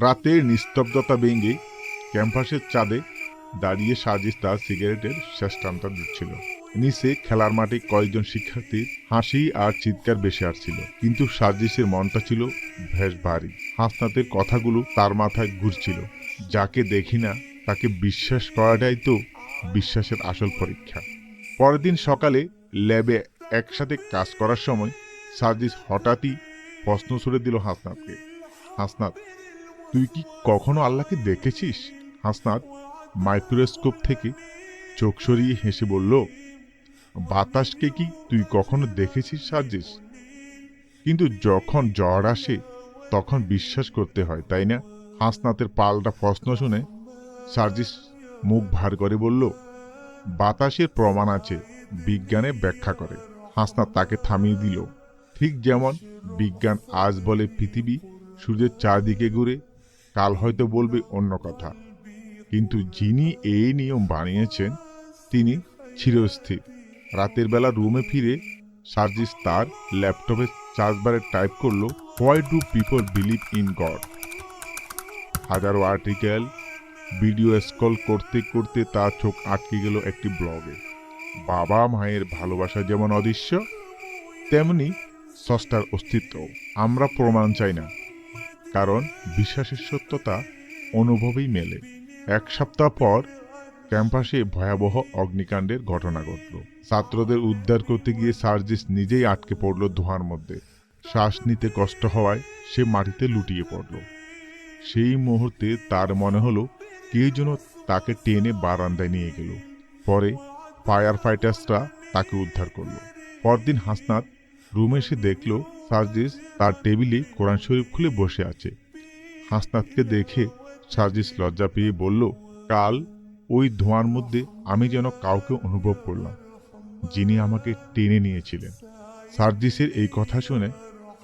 রাতের নিস্তব্ধতা ভেঙে ক্যাম্পাসের চাঁদে দাঁড়িয়ে সাজিস তার সিগারেটের শেষ টানটা দিচ্ছিল। নিচে খেলার মাঠে কয়েকজন শিক্ষার্থীর হাসি আর চিৎকার বেশি আসছিল। কিন্তু সাজিসের মনটা ছিল বেশ ভারী। হাসনাতের কথাগুলো তার মাথায় ঘুরছিল। যাকে দেখি না, তাকে বিশ্বাস করাটাই তো বিশ্বাসের আসল পরীক্ষা। পরের দিন সকালে ল্যাবে একসাথে কাজ করার সময় সাজিস হঠাৎই প্রশ্ন ছুড়ে দিল হাসনাতকে। হাসনাত তুই কি কখনো আল্লাহকে দেখেছিস? হাসনাত মাইক্রোস্কোপ থেকে চোখ সরিয়ে হেসে বলল, বাতাসকে কি তুই কখনো দেখেছিস সাজিস কিন্তু যখন জ্বর আসে, তখন বিশ্বাস করতে হয়, তাই না? হাসনাতের পাল্টা প্রশ্ন শুনে সার্জিস মুখ ভার করে বলল, বাতাসের প্রমাণ আছে, বিজ্ঞানে ব্যাখ্যা করে। হাসনাত তাকে থামিয়ে দিল। ঠিক যেমন বিজ্ঞান আজ বলে পৃথিবী সূর্যের চারদিকে ঘুরে কাল হয়তো বলবে অন্য কথা। কিন্তু যিনি এই নিয়ম বানিয়েছেন, তিনি চিরস্থির। রাতের বেলা রুমে ফিরে সার্জিস তার ল্যাপটপে চার্জবারে টাইপ করল, why do people believe in God? হাজারো আর্টিকেল, ভিডিও স্কল করতে করতে তার চোখ আটকে গেল একটি ব্লগে। বাবা মায়ের ভালোবাসা যেমন অদৃশ্য, তেমনি স্রষ্টার অস্তিত্ব আমরা প্রমাণ চাই না। কারণ বিশ্বাসের সত্যতা অনুভবেই মেলে। এক সপ্তাহ পর ক্যাম্পাসে ভয়াবহ অগ্নিকাণ্ডের ঘটনা ঘটল। ছাত্রদের উদ্ধার করতে গিয়ে সার্জিস নিজেই আটকে পড়ল ধোঁয়ার মধ্যে। শ্বাস নিতে কষ্ট হওয়ায় সে মাটিতে লুটিয়ে পড়ল। সেই মুহূর্তে তার মনে হলো কেউ যেন তাকে টেনে বারান্দায় নিয়ে গেল। পরে ফায়ার ফাইটার্সরা তাকে উদ্ধার করল। পরদিন হাসনাত রুমে এসে দেখল সার্জিস তার টেবিলে কোরআন শরীফ খুলে বসে আছে। হাসনাতকে দেখে সার্জিস লজ্জা পেয়ে বলল, কাল ওই ধোঁয়ার মধ্যে আমি যেন কাউকে অনুভব করলাম, যিনি আমাকে টেনে নিয়েছিলেন। সার্জিসের এই কথা শুনে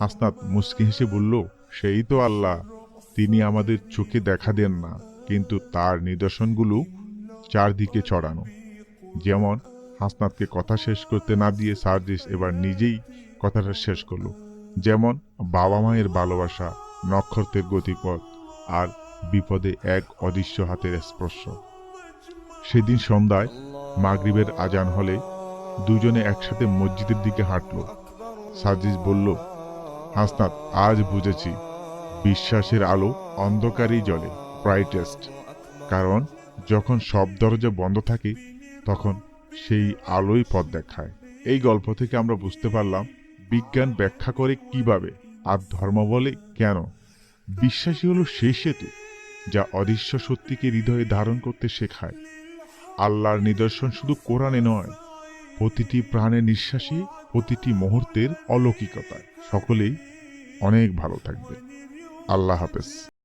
হাসনাত মুস্কি হেসে বলল, সেই তো আল্লাহ, তিনি আমাদের চোখে দেখা দেন না, কিন্তু তার নিদর্শনগুলো চারদিকে ছড়ানো। যেমন হাসনাতকে কথা শেষ করতে না দিয়ে সার্জিস এবার নিজেই কথাটা শেষ করল। যেমন বাবা মায়ের ভালোবাসা, নক্ষত্রের গতিপথ আর বিপদে এক অদৃশ্য হাতের স্পর্শ। সেদিন সন্ধ্যায় মাগরিবের আজান হলে দুজনে একসাথে মসজিদের দিকে হাঁটলো। সার্জিস বলল, হাসনাত, আজ বুঝেছি, বিশ্বাসের আলো অন্ধকারেই জ্বলে ব্রাইটেস্ট কারণ যখন সব দরজা বন্ধ থাকে, তখন সেই আলোই পথ দেখায়। এই গল্প থেকে আমরা বুঝতে পারলাম বিজ্ঞান ব্যাখ্যা করে কীভাবে আর ধর্ম বলে কেন? বিশ্বাসী হলো সেই সেতু যা অদৃশ্য সত্যিকে হৃদয়ে ধারণ করতে শেখায়। আল্লাহর নিদর্শন শুধু কোরআনে নয়, প্রতিটি প্রাণের নিঃশ্বাসে প্রতিটি মুহূর্তের অলৌকিকতায়। সকলেই অনেক ভালো থাকবে। আল্লাহ হাফেজ।